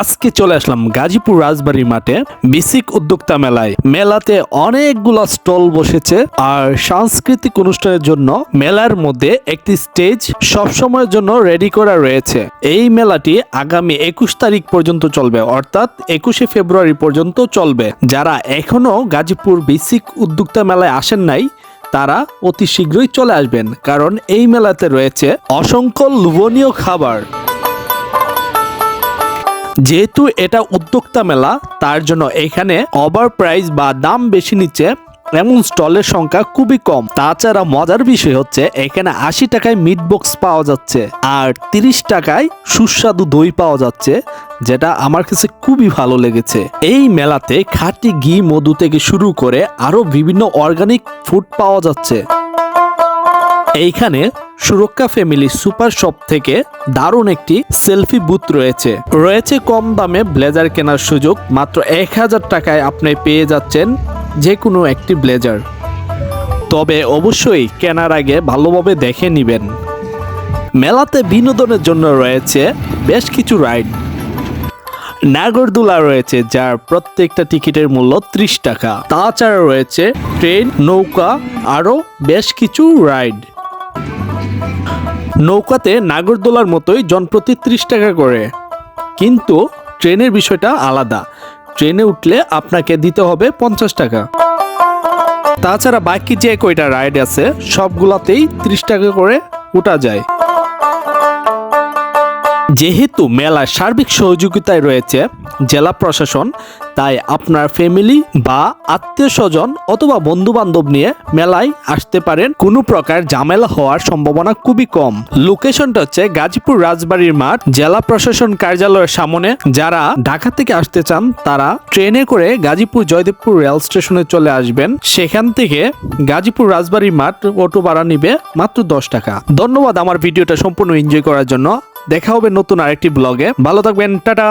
আজকে চলে আসলাম গাজীপুর রাজবাড়ি মাঠে বিসিক উদ্যোক্তা মেলায়। মেলাতে অনেকগুলো স্টল বসেছে আর সাংস্কৃতিক অনুষ্ঠানের জন্য মেলার মধ্যে একটি স্টেজ সবসময়ের জন্য রেডি করা রয়েছে। এই মেলাটি আগামী একুশ তারিখ পর্যন্ত চলবে, অর্থাৎ একুশে ফেব্রুয়ারি পর্যন্ত চলবে। যারা এখনও গাজীপুর বিসিক উদ্যোক্তা মেলায় আসেন নাই, তারা অতি শীঘ্রই চলে আসবেন, কারণ এই মেলাতে রয়েছে অসংখ্য লোভনীয় খাবার। যেহেতু এটা উদ্যোক্তা মেলা, তার জন্য এখানে ওভার প্রাইস বা দাম বেশি নিচ্ছে, এমন স্টলের সংখ্যা খুবই কম। তাছাড়া মজার বিষয় হচ্ছে, এখানে আশি টাকায় মিট বক্স পাওয়া যাচ্ছে আর তিরিশ টাকায় সুস্বাদু দই পাওয়া যাচ্ছে, যেটা আমার কাছে খুবই ভালো লেগেছে। এই মেলাতে খাঁটি ঘি, মধু থেকে শুরু করে আরও বিভিন্ন অর্গানিক ফুড পাওয়া যাচ্ছে। এইখানে সুরক্ষা ফ্যামিলি সুপার শপ থেকে দারুণ একটি সেলফি বুথ রয়েছে। রয়েছে কম দামে ব্লেজার কেনার সুযোগ, মাত্র এক হাজার টাকায় আপনি পেয়ে যাচ্ছেন যে কোনো একটি ব্লেজার তবে অবশ্যই কেনার আগে ভালোভাবে দেখে নেবেন। মেলাতে বিনোদনের জন্য রয়েছে বেশ কিছু রাইড নাগরদোলা রয়েছে, যার প্রত্যেকটা টিকিটের মূল্য ত্রিশ টাকা। তাছাড়া রয়েছে ট্রেন নৌকা, আরও বেশ কিছু রাইড নৌকাতে নাগরদোলার মতোই জনপ্রতি ত্রিশ টাকা করে। কিন্তু ট্রেনের বিষয়টা আলাদা। ট্রেনে উঠলে আপনাকে দিতে হবে পঞ্চাশ টাকা। তাছাড়া বাকি যে কয়টা রাইড আছে, সবগুলাতেই ত্রিশ টাকা করে উঠা যায়। যেহেতু মেলার সার্বিক সহযোগিতায় রয়েছে জেলা প্রশাসন, তাই আপনার ফ্যামিলি বা আত্মীয় স্বজন অথবা বন্ধু বান্ধব নিয়ে মেলায় আসতে পারেন। কোনো প্রকার ঝামেলা হওয়ার সম্ভাবনা খুবই কম। লোকেশনটা হচ্ছে গাজীপুর রাজবাড়ির মাঠ। জেলা প্রশাসন কার্যালয়ের সামনে যারা ঢাকা থেকে আসতে চান, তারা ট্রেনে করে গাজীপুর জয়দেবপুর রেল স্টেশনে চলে আসবেন। সেখান থেকে গাজীপুর রাজবাড়ির মাঠ অটো ভাড়া নিবে মাত্র দশ টাকা। ধন্যবাদ আমার ভিডিওটা সম্পূর্ণ এনজয় করার জন্য। দেখা হবে নতুন আরেকটি ব্লগে ভালো থাকবেন টাটা।